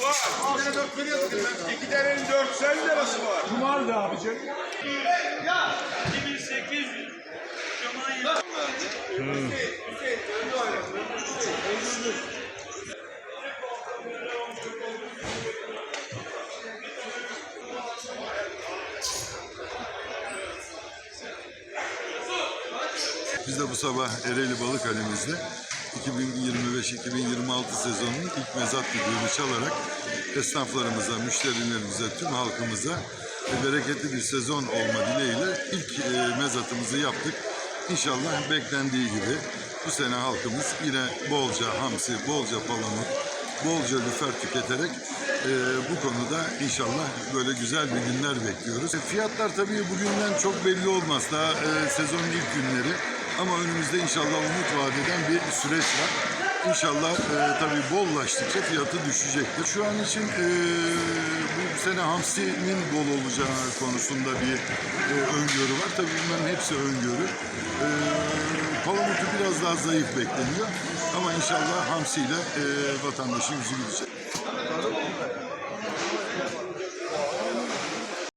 Var. Bir tane dört veriyorsun. İki tane dört sen lirası var. Vardı abicim. 2800. Cuma'yı Biz de bu sabah Ereğli Balık Halimizde 2025-2026 sezonunun ilk mezat düdüğünü çalarak esnaflarımıza, müşterilerimize, tüm halkımıza e, bereketli bir sezon olma dileğiyle ilk e, mezatımızı yaptık. İnşallah beklendiği gibi bu sene halkımız yine bolca hamsi, bolca palamut, bolca lüfer tüketerek e, bu konuda inşallah böyle güzel bir günler bekliyoruz. E, Fiyatlar tabii bugünden çok belli olmaz. Daha e, sezonun ilk günleri. Ama önümüzde inşallah umut vadeden bir süreç var. İnşallah e, tabii bollaştıkça fiyatı düşecektir. Şu an için e, bu sene hamsinin bol olacağı konusunda bir e, öngörü var. Tabii bunların hepsi öngörü. E, palamutu biraz daha zayıf bekleniyor. Ama inşallah hamsiyle e, vatandaşın yüzü gülecek.